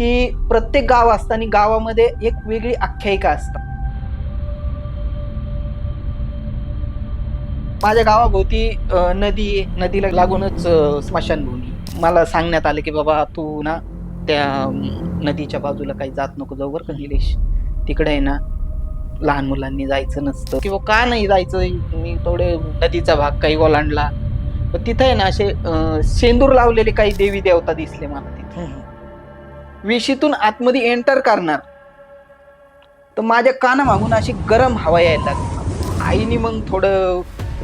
की प्रत्येक गाव असतं आणि गावामध्ये एक वेगळी आख्यायिका असतात माझ्या गावाभोवती नदी नदीला लागूनच स्मशानभूमी. मला सांगण्यात आलं की बाबा तू ना त्या नदीच्या बाजूला काही जात नको जाऊ बरं का निलेश. तिकडे आहे ना लहान मुलांनी जायचं नसतं. किंवा का नाही जायचं? मी थोडे नदीचा भाग काही ओलांडला. तिथं आहे ना असे सेंदूर शेंदूर लावलेले काही देवी देवता दिसले मला तिथे. विशीतून आतमध्ये एंटर करणार. तर माझ्या कानामागून अशी गरम हवा यायला लागली. आईने मग थोडं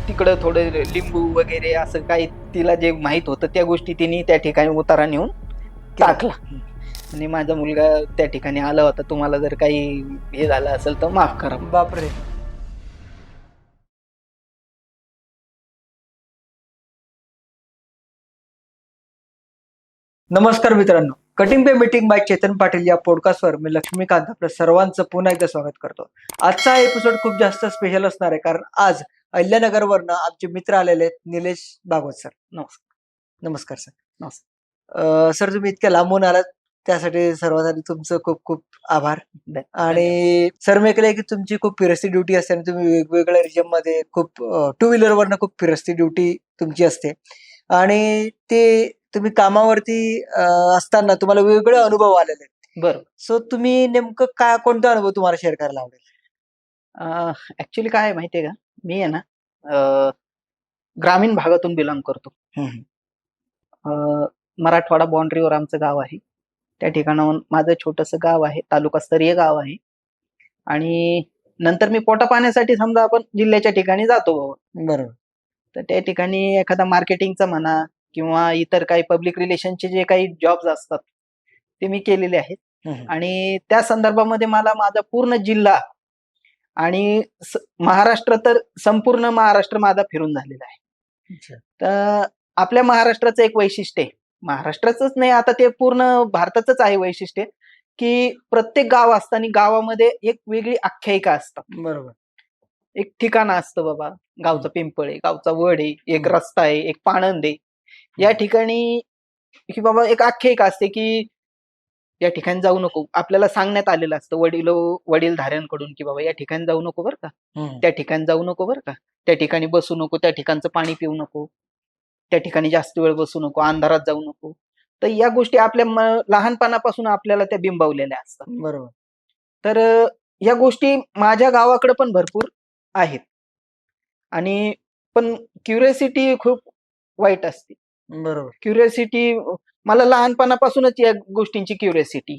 तिकडं थोडं लिंबू वगैरे असं काही तिला जे माहीत होतं त्या गोष्टी तिने त्या ठिकाणी उतारा नेऊन टाकला. आणि माझा मुलगा त्या ठिकाणी आला होता. तुम्हाला जर काही हे झालं असेल तर माफ करा. बापरे. नमस्कार मित्रांनो. कटिंग पे मीटिंग बाय चेतन पाटील या पॉडकास्टवर मी लक्ष्मीकांत आपल्या सर्वांचं पुन्हा एकदा स्वागत करतो. आजचा एपिसोड खूप जास्त स्पेशल असणार आहे कारण आज अहिल्यानगरवरनं आमचे मित्र आलेले आहेत निलेश भागवत सर नमस्कार. नमस्कार सर नमस्कार. सर तुम्ही इतक्या लांबून आलात त्यासाठी सर्वात आधी तुमचं खूप खूप आभार. आणि सर मी ऐकलंय की तुमची खूप फिरस्ती ड्युटी असते आणि तुम्ही वेगवेगळ्या रिजनमध्ये खूप टू व्हीलर वरनं खूप फिरस्ती ड्युटी तुमची असते. आणि ते तुम्ही कामावरती असताना तुम्हाला वेगवेगळे अनुभव आलेले आहेत. बरं. सो तुम्ही नेमकं काय कोणता अनुभव तुम्हाला शेअर करायला आवडेल? ऍक्च्युली काय आहे माहितीये का? मी आहे ना ग्रामीण भागातून बिलॉंग करतो. मराठवाडा बाउंड्रीवर आमचं गाव आहे. त्या ठिकाणाहून माझं छोटंसं गाव आहे तालुकास्तरीय गाव आहे. आणि नंतर मी पोटा पाण्यासाठी समजा आपण जिल्ह्याच्या ठिकाणी जातो बरोबर. तर त्या ठिकाणी एखादा मार्केटिंगचा म्हणा किंवा इतर काही पब्लिक रिलेशनचे जे काही जॉब्स असतात ते मी केलेले आहेत. आणि त्या संदर्भामध्ये मला माझा पूर्ण जिल्हा आणि महाराष्ट्र तर संपूर्ण महाराष्ट्र माझा फिरून झालेला आहे. तर आपल्या महाराष्ट्राचं एक वैशिष्ट्य आहे. महाराष्ट्राचंच नाही आता ते पूर्ण भारताचंच आहे वैशिष्ट्य की प्रत्येक गाव असताना गावामध्ये एक वेगळी आख्यायिका असतात. बरोबर. एक ठिकाण असतं बाबा. गावचा पिंपळ आहे गावचा वड आहे एक रस्ता आहे एक पाणंद आहे. या ठिकाणी की बाबा एक आख्यायिका असते की या ठिकाणी जाऊ नको. आपल्याला सांगण्यात आलेलं असतं वडील वडील धाऱ्यांकडून की बाबा या ठिकाणी जाऊ नको बरं का. त्या ठिकाणी जाऊ नको बरं का. त्या ठिकाणी बसू नको त्या ठिकाणचं पाणी पिऊ नको. त्या ठिकाणी जास्त वेळ बसू नको अंधारात जाऊ नको. तर या गोष्टी आपल्या लहानपणापासून आपल्याला त्या बिंबवलेल्या असतात. बरोबर. तर या गोष्टी माझ्या गावाकडे पण भरपूर आहेत. आणि पण क्युरियोसिटी खूप वाईट असते. बरोबर. क्युरियोसिटी मला लहानपणापासूनच या गोष्टींची क्युरियोसिटी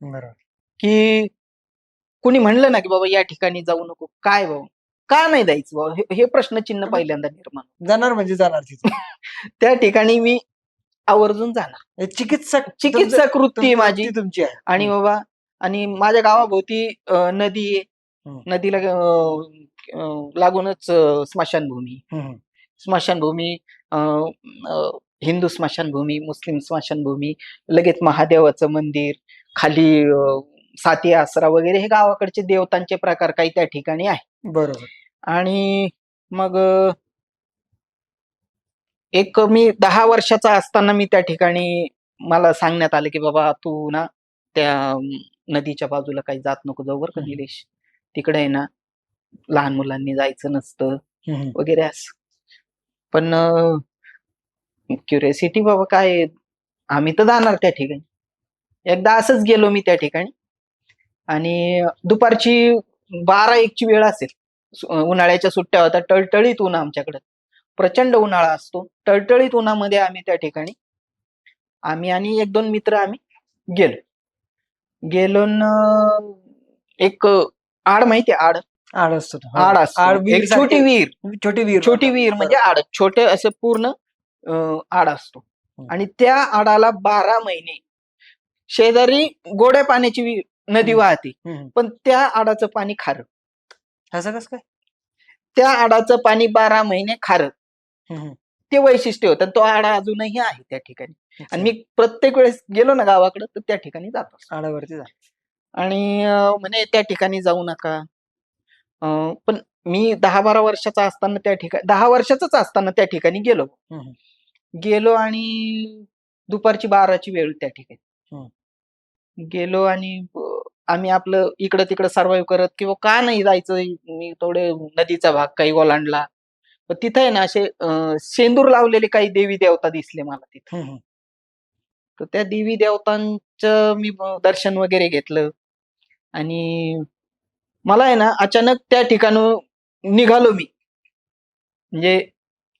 बरोबर. की कुणी म्हणलं ना की बाबा या ठिकाणी जाऊ नको. काय बाबा का नाही जायचं बाबा हे- हे प्रश्नचिन्ह पहिल्यांदा निर्माण जाणार म्हणजे जाणार तिथे. त्या ठिकाणी मी आवर्जून जाणार. हे चिकित्सक चिकित्सक वृत्ती आहे तुमची- माझी. तुमची आहे. आणि बाबा आणि माझ्या गावाभोवती अ, नदी आहे. हम्म. नदीला अ, अ, लागूनच अ, स्मशानभूमी. हम्म. स्मशानभूमी हिंदू स्मशानभूमी मुस्लिम स्मशानभूमी लगेच महादेवाचं मंदिर खाली साती आसरा वगैरे हे गावाकडचे देवतांचे प्रकार काही त्या ठिकाणी आहे बरोबर आणि मग एक मी दहा वर्षाचा असताना मी त्या ठिकाणी मला सांगण्यात आलं की बाबा तू ना त्या नदीच्या बाजूला काही जात नको जाऊ बरं का. निलेश तिकडे आहे ना लहान मुलांनी जायचं नसतं. वगैरे असं पण क्युरियोसिटी बाबा काय आहे, आम्ही तर जाणार त्या ठिकाणी. एकदा असंच गेलो मी त्या ठिकाणी. आणि दुपारची बारा एकची वेळ असेल. सु- उन्हाळ्याच्या सुट्ट्या होत्या टळटळीत ऊन आमच्याकडे. प्रचंड उन्हाळा असतो. टळटळीत उन्हामध्ये आम्ही त्या ठिकाणी आम्ही आणि एक दोन मित्र आम्ही गेलो. गेलो न एक आड माहिती आड. आड असतो तो. आड असतो. आड विहीर एक छोटी सारखी- विहीर छोटी विहीर छोटी. विहीर म्हणजे आड. छोटे असं पूर्ण अं, आड असतो. हम्म. आणि त्या आडाला बारा महिने. शेजारी गोड्या पाण्याची विहीर नदी हम्म. वाहते. हम्म. पण त्या आडाचं पाणी खारं. असं कसं काय? त्या आडाचं पाणी बारा महिने खारं. हम्म. ते वैशिष्ट्य होतं. आणि तो आडा अजूनही आहे त्या ठिकाणी. आणि मी प्रत्येक वेळेस गेलो ना गावाकडे तर त्या ठिकाणी जातो आडावरती जा. आणि अं, म्हणे त्या ठिकाणी जाऊ नका. अं, पण मी दहा बारा वर्षाचा असताना त्या ठिकाणी दहा वर्षाचाच असताना त्या ठिकाणी गेलो हम्म. गेलो आणि दुपारची बाराची वेळ त्या ठिकाणी. गेलो आणि अं, आम्ही आपलं इकडं तिकडं सर्वाईव्ह करत किंवा का नाही जायचं मी थोडे नदीचा भाग काही ओलांडला पण तिथे आहे ना असे अं, शेंदूर लावलेले काही देवी देवता दिसले मला तिथे हम्म. तर त्या देवी देवतांचं मी ब- दर्शन वगैरे घेतलं आणि मला आहे ना अचानक त्या ठिकाणून निघालो मी. म्हणजे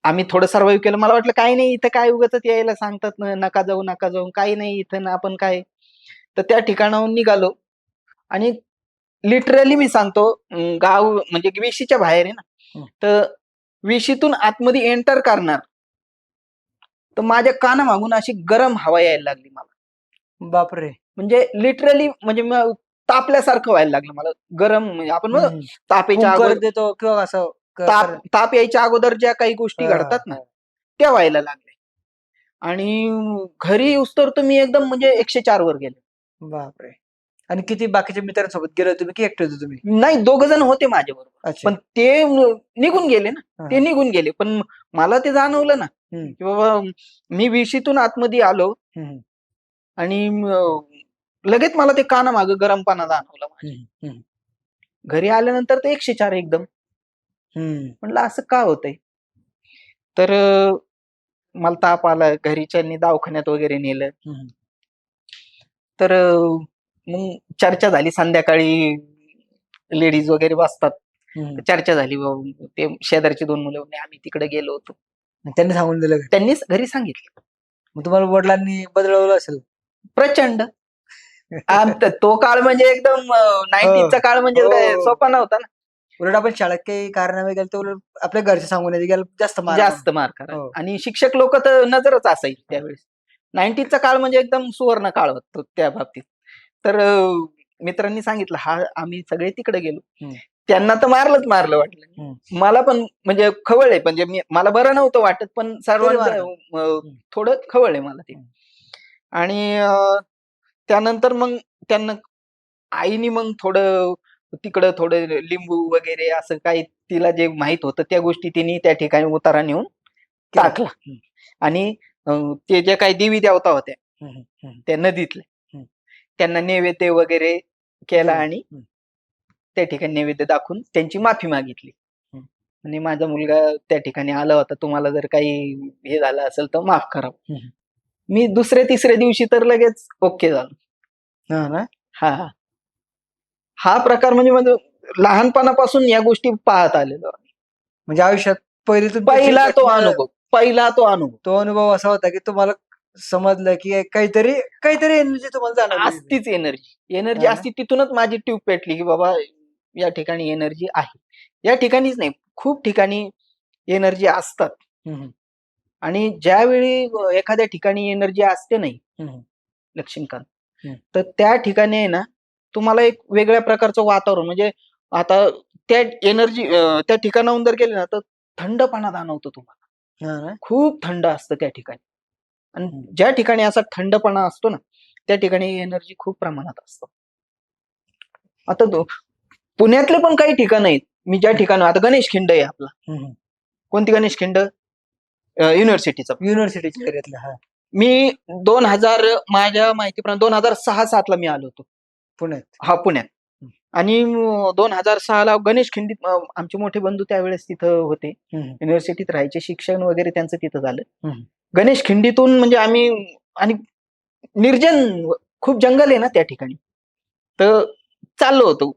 आम्ही थोडं सर्वाईव्ह केलं. मला वाटलं काही नाही इथं काय उगाच यायला सांगतात ना नका जाऊ नका जाऊ काही नाही इथं ना आपण काय. तर त्या ठिकाणाहून निघालो. आणि लिटरली मी सांगतो गाव म्हणजे वेशीच्या बाहेर आहे ना. तर वेशीतून आतमध्ये एंटर करणार. तर माझ्या कानामागून अशी गरम हवा यायला लागली मला. बापरे. म्हणजे लिटरली म्हणजे तापल्यासारखं व्हायला लागलं मला. गरम म्हणजे आपण म्हणतो हम्म. तापेच्या अगोदर देतो किंवा असं क- ताप कर- ताप यायच्या अगोदर ज्या काही गोष्टी हा, घडतात ना. त्या व्हायला लागल्या. आणि घरी उस्तर तुम्ही एकदम म्हणजे एकशे चार वर गेले. बापरे. आणि किती बाकीच्या मित्रांसोबत गेले तुम्ही की एकटे होते तुम्ही? नाही दोघ जण होते माझ्या बरोबर अच्छा. पण ते न- निघून गेले ना. ते निघून गेले. पण मला ते जाणवलं ना हम्म. की बाबा मी विशीतून आतमध्ये आलो हम्म, आणि म- लगेच मला ते काना माग जाणवला माझ्या. हम्म, हम्म, घरी आल्यानंतर ते एकशे चार एकदम. हम्म. म्हणलं असं का होतंय? तर अं, मला ताप आला घरीच्यांनी दवाखान्यात वगैरे नेलं. हम्म. तर अं, मग चर्चा झाली. संध्याकाळी लेडीज वगैरे बसतात. हम्म. चर्चा झाली बाबा ते शेजारची दोन मुलं म्हणे आम्ही तिकडे गेलो होतो. त्यांनी सांगून दिलं का? त्यांनीच घरी सांगितलं. मग तुम्हाला वडिलांनी बदलवलं असेल? प्रचंड. त- काळ म्हणजे एकदम नाईन्टीजचा काळ म्हणजे हो. सोपा नव्हता ना उलट आपण शाळेत काही कारणामे गेलं तर उलट आपल्या घरचे सांगून येते गेलं जास्त मार जास्त मार करा हो. आणि शिक्षक लोक तर नजरच असायची त्यावेळेस नाईन्टीजचा काळ म्हणजे एकदम सुवर्ण काळ होतो त्या बाबतीत तर अं, मित्रांनी सांगितलं हा आम्ही सगळे तिकडे गेलो हम्म. त्यांना तर मारलंच मारलं वाटलं. मला पण म्हणजे खवळ आहे म्हणजे मी मला बरं नव्हतं वाटत पण मारलं. अं, थोडं खवळ आहे मला ते. आणि अं, त्यानंतर मग त्यांना आईनी मग थोडं तिकडं थोडं लिंबू वगैरे असं काही तिला जे माहीत होतं त्या गोष्टी तिने त्या ठिकाणी उतारा नेऊन केलं. टाकला. आणि ते जे काही देवी देवता होत्या. त्या नदीतल्या हम्म. त्यांना नैवेद्य वगैरे केला. आणि. त्या ठिकाणी नैवेद्य दाखवून त्यांची माफी मागितली. आणि माझा मुलगा त्या ठिकाणी आला होता तुम्हाला जर काही हे झालं असेल तर माफ करा हम्म. मी दुसऱ्या तिसऱ्या दिवशी तर लगेच ओके झालो. हा ना? हा हा. हा प्रकार म्हणजे म्हणजे लहानपणापासून या गोष्टी पाहत आलेलो. म्हणजे आयुष्यात पहिली पहिला तो अनुभव पहिला तो अनुभव. तो अनुभव असा होता की तुम्हाला समजलं की काहीतरी काहीतरी एनर्जी तुम्हाला जाणवली. असतीच एनर्जी एनर्जी? असती तिथूनच माझी ट्यूब पेटली की बाबा या ठिकाणी एनर्जी आहे. या ठिकाणीच नाही खूप ठिकाणी एनर्जी असतात. आणि ज्यावेळी एखाद्या ठिकाणी एनर्जी असते नाही. लक्ष्मीकांत. तर त्या ठिकाणी आहे ना तुम्हाला एक वेगळ्या प्रकारचं वातावरण म्हणजे आता त्या एनर्जी त्या ठिकाणाहून जर गेले ना तर थंडपणा जाणवतो तुम्हाला खूप थंड असतं त्या ठिकाणी आणि. ज्या ठिकाणी असा थंडपणा असतो ना त्या ठिकाणी एनर्जी खूप प्रमाणात असतो आता पुण्यातले पण काही ठिकाण आहेत मी ज्या ठिकाणी आता गणेश खिंड आहे आपला. कोणती गणेश खिंड युनिव्हर्सिटीचा युनिव्हर्सिटीच्या एरियातला हा. मी दोन हजार माझ्या माहितीप्रमाणे दोन हजार सहा सातला मी आलो होतो. पुण्यात? हा पुण्यात. आणि दोन हजार सहाला गणेश खिंडीत अं, आमचे मोठे बंधू त्यावेळेस तिथं होते. युनिव्हर्सिटीत राहायचे शिक्षण वगैरे त्यांचं तिथं झालं. हम्म. गणेश खिंडीतून म्हणजे आम्ही आणि निर्जन खूप जंगल आहे ना त्या ठिकाणी. तर चाललो होतो.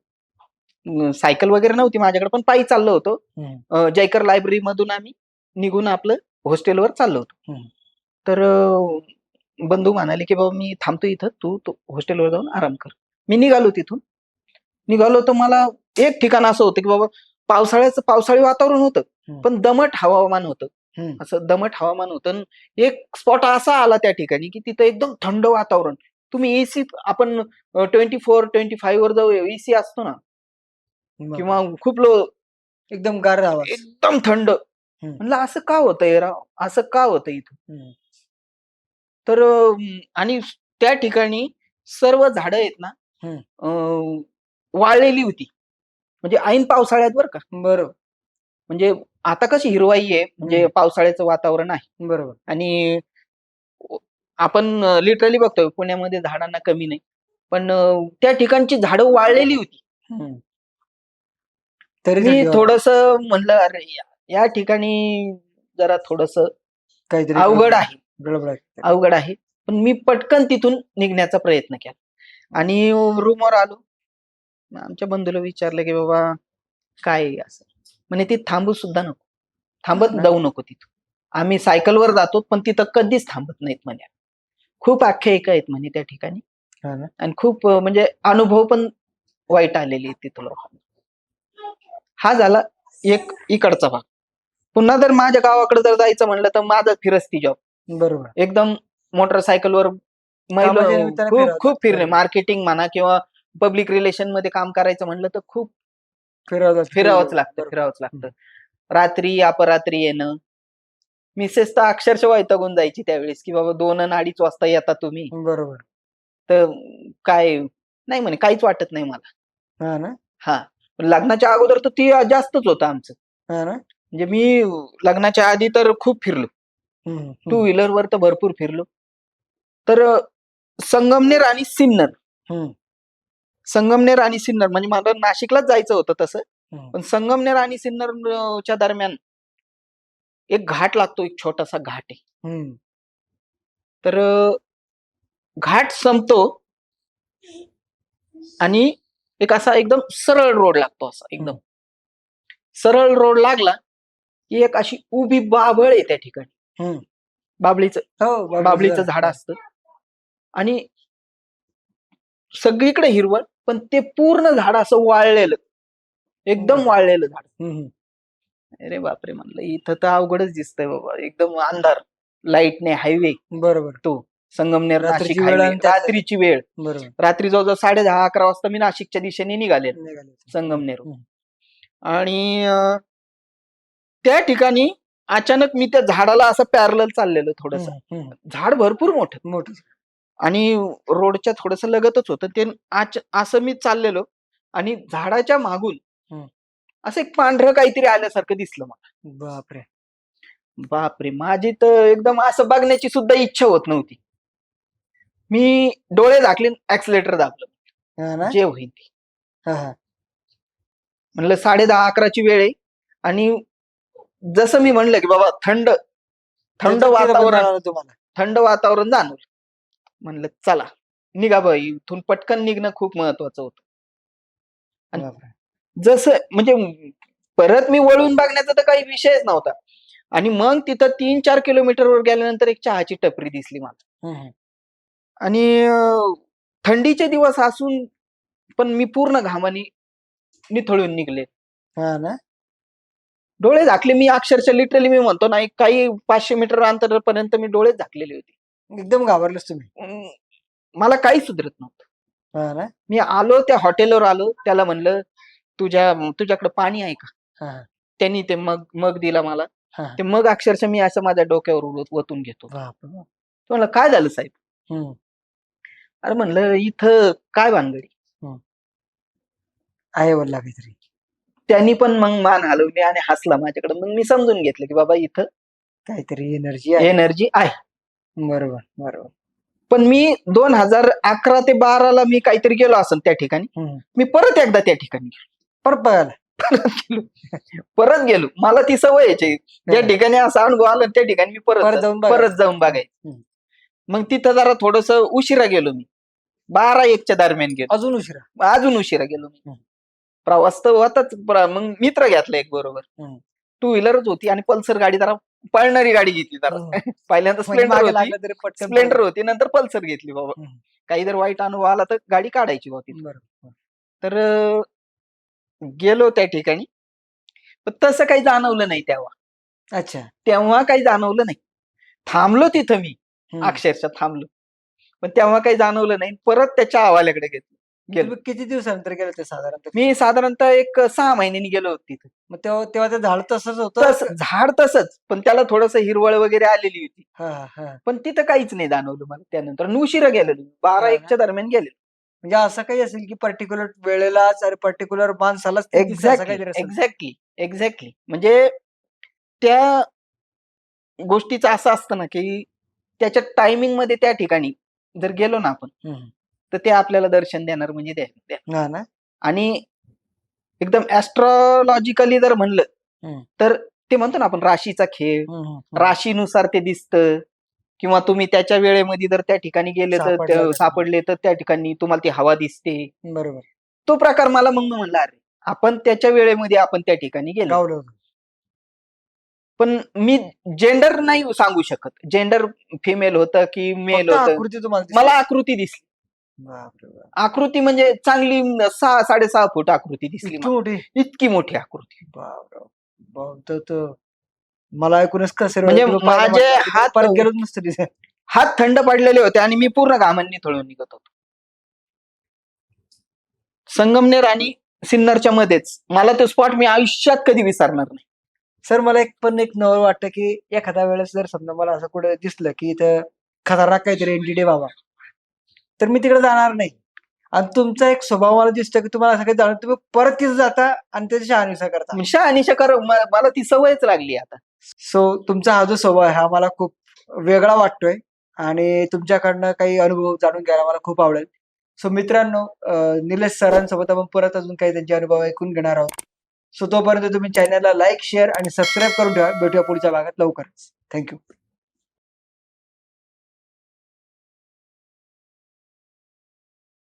अं, सायकल वगैरे नव्हती माझ्याकडे पण पायी चाललो होतो. हम्म. अं, जयकर लायब्ररी मधून आम्ही निघून आपलं हॉस्टेलवर चाललो होतो. हम्म. तर अं, बंधू म्हणाले की बाबा मी थांबतो इथं. तू तो हॉस्टेलवर जाऊन आराम कर. मी निघालो तिथून. निघालो तर मला एक ठिकाण असं होतं की बाबा पावसाळ्याचं पावसाळी वातावरण होतं हम्म. पण दमट हवामान होतं. हम्म. असं दमट हवामान होतं. एक स्पॉट असा आला त्या ठिकाणी की तिथं एकदम थंड वातावरण. तुम्ही एसी आपण ट्वेंटी फोर ट्वेंटी फाईव्ह वर जाऊ एसी असतो ना. किंवा खूप लो एकदम गार एकदम थंड. म्हणलं असं का होतंय राव? असं का होतं इथं. तर आणि त्या ठिकाणी सर्व झाडं आहेत ना वाळलेली होती. म्हणजे ऐन पावसाळ्यात बरं का. बरोबर म्हणजे आता कशी हिरवाई आहे म्हणजे. पावसाळ्याचं वातावरण आहे. बरोबर. आणि आपण लिटरली बघतोय पुण्यामध्ये झाडांना कमी नाही. पण त्या ठिकाणची झाडं वाळलेली होती. तरी मी. थोडस म्हणलं अरे या- ठिकाणी जरा थोडस काहीतरी अवघड आहे. गडबड आहे. अवघड आहे. पण मी पटकन तिथून निघण्याचा प्रयत्न केला. आणि रूमवर आलो. आमच्या बंधूला विचारलं की बाबा काय असं? म्हणे ती थांबू सुद्धा नको. थांबत. जाऊ नको तिथून. आम्ही सायकलवर जातो पण तिथं कधीच थांबत नाहीत म्हणे. खूप आख्यायिका आहेत म्हणे त्या ठिकाणी? आणि खूप म्हणजे अनुभव पण वाईट आलेले आहेत तिथं लोकांना. हा झाला एक इकडचा भाग. पुन्हा जर माझ्या गावाकडे जर जायचं म्हणलं तर माझा फिरस्ती जॉब बरोबर. एकदम मोटरसायकलवर कामाच्या महिला खूप फिरावं खूप लागतं. फिरणे मार्केटिंग म्हणा किंवा पब्लिक रिलेशनमध्ये काम करायचं म्हणलं तर खूप फिरावं फिरावंच लागतं बरोबर. फिरावंच लागतं. रात्री अपरात्री येणं. मिसेस तर अक्षरशः वैतागून जायची त्यावेळेस की बाबा दोन आणि अडीच वाजता येता तुम्ही. बरोबर. तर काय नाही म्हणे काहीच वाटत नाही मला. हा ना? हा. पण लग्नाच्या अगोदर तर ती जास्तच होतं आमचं. हा ना? म्हणजे मी लग्नाच्या आधी तर खूप फिरलो. टू व्हीलर वर तर भरपूर फिरलो तर संगमनेर आणि सिन्नर हम्म. संगमनेर आणि सिन्नर म्हणजे मला नाशिकलाच जायचं होतं तसं. पण संगमनेर आणि सिन्नर अं, च्या दरम्यान एक घाट लागतो एक छोटासा घाट आहे. तर घाट संपतो आणि एक असा एकदम सरळ रोड लागतो असा एकदम सरळ रोड लागला की एक अशी उभी बाबळ आहे त्या ठिकाणी. बाबळीचं. हो बाबळीचं झाड. असतं. आणि सगळीकडे हिरवळ पण ते पूर्ण झाड असं वाळलेलं. एकदम. वाळलेलं झाड. अरे बापरे म्हणलं इथं तर अवघडच दिसतंय बाबा. एकदम अंधार. लाईटने हायवे. बरोबर. तो. संगमनेर रात्रीची नाशिक वेळ रात्रीची रात्री जवळजवळ साडे दहा अकरा वाजता मी नाशिकच्या दिशेने निघाले. संगमनेर. आणि त्या ठिकाणी अचानक मी त्या झाडाला असं पॅरल चाललेलो थोडस. झाड भरपूर मोठं. मोठं. आणि रोडच्या थोडस लगतच होतं. ते असं मी चाललेलो आणि झाडाच्या मागून. असं एक पांढरं काहीतरी आल्यासारखं दिसलं मला. बापरे. बापरे माझी तर एकदम असं बघण्याची सुद्धा इच्छा होत नव्हती. मी डोळे झाकले ऍक्सिलेटर दाबलं. ना? जे होईल म्हणलं साडे दहा अकराची वेळ आहे आणि जसं मी म्हणलं की बाबा थंड थंड वातावरण तुम्हाला. थंड वातावरण जाणवलं. म्हणलं चला निघा बाई इथून. पटकन निघणं खूप महत्वाचं होतं. आणि-. जसं म्हणजे परत मी वळून बघण्याचा तर काही विषयच नव्हता. आणि मग तिथं तीन चार किलोमीटरवर गेल्यानंतर एक चहाची टपरी दिसली मला. आणि थंडीचे दिवस असून पण मी पूर्ण घामाने निथळून निघले. हा ना? डोळे झाकले. मी अक्षरशः लिटरली मी म्हणतो ना एक काही पाचशे मीटर अंतरापर्यंत मी डोळे झाकलेले होते. एकदम घाबरलेस तुम्ही. मला काही सुधरत नव्हतं. हा मी आलो त्या हॉटेलवर आलो. त्याला म्हणलं तुझ्या तुझ्याकडे पाणी आहे का. त्यांनी ते मग मग दिला मला. ते मग अक्षरशः मी असं माझ्या डोक्यावर वतून घेतो म्हणला काय झालं साहेब. अरे म्हणलं इथं काय भानगडी? आहे वल्ला काहीतरी. त्यांनी पण मग मान हलवली आणि हसला माझ्याकडे. मग मी समजून घेतलं की बाबा इथं काहीतरी एनर्जी आहे. एनर्जी आहे. बरोबर बरोबर. पण मी दोन हजार अकरा ते बाराला मी काहीतरी गेलो असेल त्या ठिकाणी. मी परत एकदा त्या ठिकाणी गेलो. परत बघायला? परत गेलो. परत गेलो. मला ती सवय यायची ज्या ठिकाणी असा अनुभव आला त्या ठिकाणी मी परत जाऊन. परत जाऊन बघायचं. मग तिथं जरा थोडस उशिरा गेलो मी. बारा एकच्या दरम्यान गेलो. अजून उशिरा? अजून उशिरा गेलो मी. हम्म. प्रवास तर होताच. प्र- मग मित्र घेतला एक बरोबर. टू व्हीलरच होती आणि पल्सर गाडी जरा पळणारी गाडी घेतली जरा. हम्म. पहिल्यांदा म्हणजे स्प्लेंडर होती. स्प्लेंडर होती नंतर पल्सर घेतली बाबा. काही जर वाईट अनुभव आला तर गाडी काढायची होती बरोबर तर गेलो त्या ठिकाणी. पण तसं काही जाणवलं नाही तेव्हा. अच्छा. तेव्हा काही जाणवलं नाही. थांबलो तिथं मी. अक्षरशः थांबलो. पण तेव्हा काही जाणवलं नाही. परत त्याच्या हवाल्याकडे घेतलं. गेलो. तुम्ही किती दिवसानंतर गेले ते साधारणतः? मी साधारणतः एक सहा महिन्यांनी गेलो होतो तिथं. मग तेव्हा तेव्हा ते झाड तसंच होतं? तस झाड तसंच. पण त्याला थोडस हिरवळ वगैरे आलेली होती. हा हा. पण तिथं काहीच नाही जाणवलं मला त्यानंतर. आणि उशिरा गेलेलो. बारा हा? एकच्या दरम्यान गेले म्हणजे असं काही असेल की पर्टिक्युलर वेळेलाच आणि पर्टिक्युलर माणसालाच ते दिसलं असं एक्झॅक्टली काहीतरी असेल. एक्झॅक्टली एक्झॅक्टली म्हणजे त्या गोष्टीचं असं असतं ना की त्याच्या टायमिंगमध्ये त्या ठिकाणी जर गेलो ना आपण हम्म. तर ते आपल्याला दर्शन देणार म्हणजे द्या द्या. ना आणि एकदम ऍस्ट्रॉलॉजिकली जर म्हणलं. तर ते म्हणतो ना आपण राशीचा खेळ. राशीनुसार ते दिसतं किंवा तुम्ही त्याच्या वेळेमध्ये जर त्या ठिकाणी गेले तर सापडला तर. त्या ठिकाणी तुम्हाला ती हवा दिसते बरोबर तो प्रकार मला मग म्हणला अरे आपण त्याच्या वेळेमध्ये आपण त्या ठिकाणी गेलो पण मी जेंडर नाही सांगू शकत जेंडर फिमेल होतं की मेल होतं. मला आकृती दिसली. आकृती म्हणजे चांगली सहा साडेसहा फूट आकृती दिसली मला. मोठी? इतकी मोठी आकृती. बापरे बाप. तर तो- मला ऐकूनच कसं म्हणजे माझे हात- परत गेलोच नसतं तिथे हात थंड पडलेले होते आणि मी पूर्ण घामांनी थळून निघत होतो. संगमनेर आणि सिन्नरच्या मध्येच. मला तो स्पॉट मी आयुष्यात कधी विसरणार नाही. सर मला एक पण एक नवल वाटतं की एखाद्या वेळेस जर समजा मला असं कुठे दिसलं की इथं खतरनाक काहीतरी एनडीडे बाबा. तर मी तिकडे जाणार नाही. आणि तुमचा एक स्वभाव मला दिसतो की तुम्हाला असं काही जाणं तुम्ही परत तिथं जाता आणि त्याची शहानिशा करता. शहानिशा कर. म- मला ती सवयच लागली आता. सो तुमचा हा जो स्वभाव आहे हा मला खूप वेगळा वाटतोय. आणि तुमच्याकडनं काही अनुभव जाणून घ्यायला मला खूप आवडेल. सो मित्रांनो अं, निलेश सरांसोबत आपण परत अजून काही त्यांचे अनुभव ऐकून घेणार आहोत. सो तोपर्यंत तुम्ही चॅनलला लाईक शेअर आणि सबस्क्राईब करून ठेवा. भेटूया पुढच्या भागात लवकरच. थँक्यू